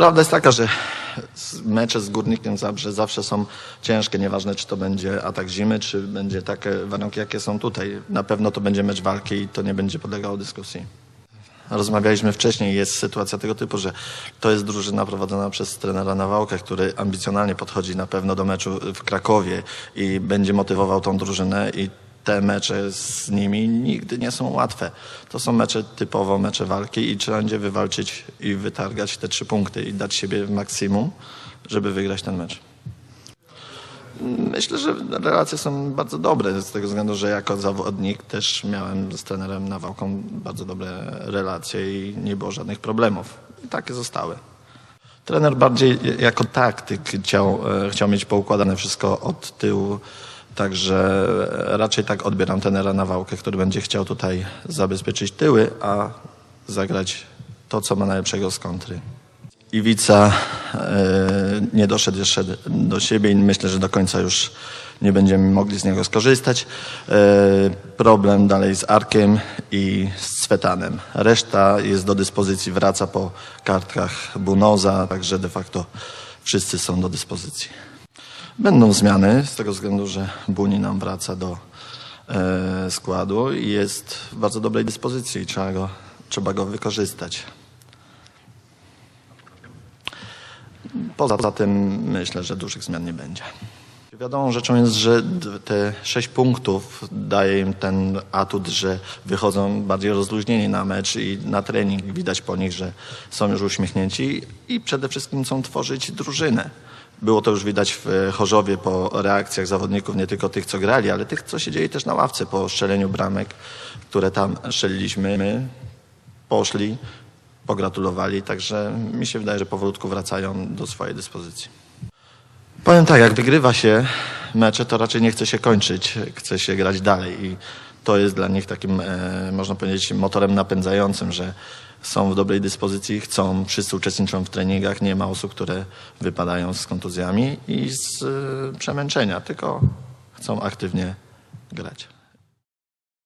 Prawda jest taka, że mecze z Górnikiem zawsze są ciężkie, nieważne czy to będzie atak zimy, czy będzie takie warunki, jakie są tutaj. Na pewno to będzie mecz walki i to nie będzie podlegało dyskusji. Rozmawialiśmy wcześniej, jest sytuacja tego typu, że to jest drużyna prowadzona przez trenera Nawałkę, który ambicjonalnie podchodzi na pewno do meczu w Krakowie i będzie motywował tą drużynę i te mecze z nimi nigdy nie są łatwe. To są mecze typowo mecze walki i trzeba będzie wywalczyć i wytargać te trzy punkty i dać siebie maksimum, żeby wygrać ten mecz. Myślę, że relacje są bardzo dobre, z tego względu, że jako zawodnik też miałem z trenerem Nawałką bardzo dobre relacje i nie było żadnych problemów. I takie zostały. Trener bardziej jako taktyk chciał, e, chciał mieć poukładane wszystko od tyłu, także raczej tak odbieram trenera Nawałkę, który będzie chciał tutaj zabezpieczyć tyły, a zagrać to, co ma najlepszego z kontry. Iwica e, nie doszedł jeszcze do siebie i myślę, że do końca już nie będziemy mogli z niego skorzystać. E, problem dalej z Arkiem i z Cwetanem. Reszta jest do dyspozycji, wraca po kartkach Bunoza, także de facto wszyscy są do dyspozycji. Będą zmiany z tego względu, że Buni nam wraca do e, składu i jest w bardzo dobrej dyspozycji i trzeba go, trzeba go wykorzystać. Poza tym myślę, że dużych zmian nie będzie. Wiadomą rzeczą jest, że te sześć punktów daje im ten atut, że wychodzą bardziej rozluźnieni na mecz i na trening. Widać po nich, że są już uśmiechnięci i przede wszystkim chcą tworzyć drużynę. Było to już widać w Chorzowie po reakcjach zawodników, nie tylko tych, co grali, ale tych, co siedzieli też na ławce po strzeleniu bramek, które tam strzeliliśmy. My poszli, pogratulowali, także mi się wydaje, że powolutku wracają do swojej dyspozycji. Powiem tak, jak wygrywa się mecze, to raczej nie chce się kończyć, chce się grać dalej i to jest dla nich takim, e, można powiedzieć, motorem napędzającym, że są w dobrej dyspozycji, chcą, wszyscy uczestniczą w treningach, nie ma osób, które wypadają z kontuzjami i z e, przemęczenia, tylko chcą aktywnie grać.